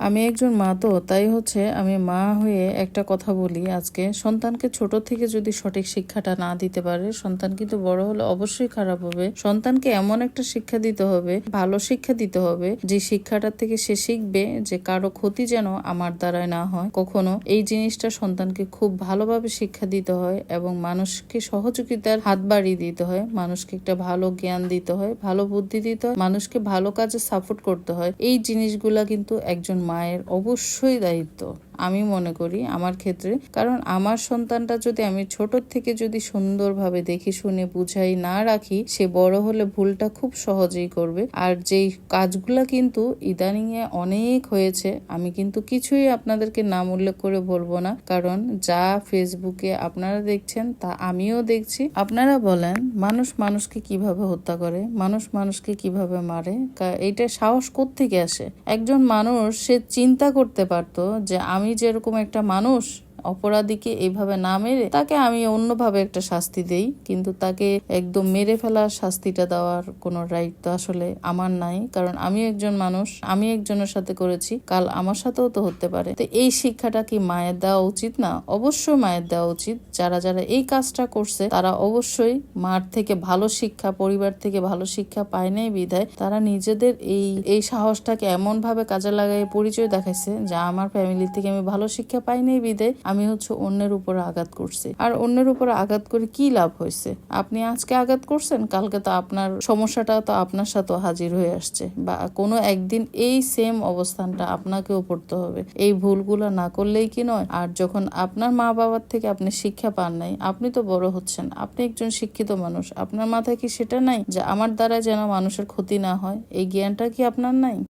আমি একজন মা তো, তাই হচ্ছে আমি মা হয়ে একটা কথা বলি আজকে। সন্তানকে ছোট থেকে যদি সঠিক শিক্ষাটা না দিতে পারে, সন্তান কিন্তু বড় হলে অবশ্যই খারাপ হবে। সন্তানকে এমন একটা শিক্ষা দিতে হবে, ভালো শিক্ষা দিতে হবে, যে শিক্ষাটার থেকে সে শিখবে যে কারও ক্ষতি যেন আমার দ্বারায় না হয়। কখনো এই জিনিসটা সন্তানকে খুব ভালোভাবে শিক্ষা দিতে হয় এবং মানুষকে সহযোগিতার হাত বাড়িয়ে দিতে হয়। মানুষকে একটা ভালো জ্ঞান দিতে হয়, ভালো বুদ্ধি দিতে হয়, মানুষকে ভালো কাজে সাপোর্ট করতে হয়। এই জিনিসগুলা কিন্তু একজন মায়ের অবশ্যই দায়িত্ব। আমি মনে করি আমার ক্ষেত্রে। কারণ আমার সন্তানটা যদি আমি ছোট থেকে যদি সুন্দরভাবে দেখে শুনে, বুঝাই না রাখি, সে বড় হলে ভুলটা খুব সহজেই করবে। আর যেই কাজগুলা কিন্তু ইদানিং এ অনেক হয়েছে, আমি কিন্তু কিছুই আপনাদেরকে নাম উল্লেখ করে বলব না। কারণ যা ফেসবুকে আপনারা দেখছেন, তা আমিও দেখছি। আপনারা বলেন, মানুষ মানুষকে কীভাবে হত্যা করে? মানুষ মানুষকে কীভাবে মারে? এইটা সাহস থেকে আসে? একজন মানুষ, সে চিন্তা করতে পারতো যে, আমি যেরকম একটা মানুষ অপরাধীকে এইভাবে না মেরে তাকে আমি অন্যভাবে একটা শাস্তি দেই, কিন্তু তাকে একদম মেরে ফেলার শাস্তিটা দেওয়ার কোনো রাইট তো আসলে আমার নাই, কারণ আমি একজন মানুষ, আমি একজনের সাথে করেছি, কাল আমার সাথেও তো হতে পারে। তো এই শিক্ষাটা কি মায়ের দেওয়া উচিত না? অবশ্যই মায়ের দেওয়া উচিত। যারা যারা এই কাজটা করছে, তারা অবশ্যই মার থেকে ভালো শিক্ষা, পরিবার থেকে ভালো শিক্ষা পায় নাই বিধায়, তারা নিজেদের এই এই সাহসটাকে এমন ভাবে কাজে লাগাই পরিচয় দেখাইছে যা আমার ফ্যামিলি থেকে আমি ভালো শিক্ষা পাই নাই বিধায় আমি হচ্ছে অন্যের উপর আঘাত করছি। আর অন্যের উপর আঘাত করে কি লাভ হয়েছে? আপনি আজকে আঘাত করছেন, কালকে তো আপনার সমস্যাটা তো আপনার সাথে হাজির হয়ে আসছে বা কোনো একদিন এই সেম অবস্থানটা আপনাকেও পড়তে হবে। এই ভুলগুলো না করলেই কি নয়? আর যখন আপনার মা বাবার থেকে আপনি শিক্ষা পান নাই, আপনি তো বড় হচ্ছেন, আপনি একজন শিক্ষিত মানুষ, আপনার মাথায় কি সেটা নাই যে আমার দ্বারা যেন মানুষের ক্ষতি না হয়? এই জ্ঞানটা কি আপনার নাই?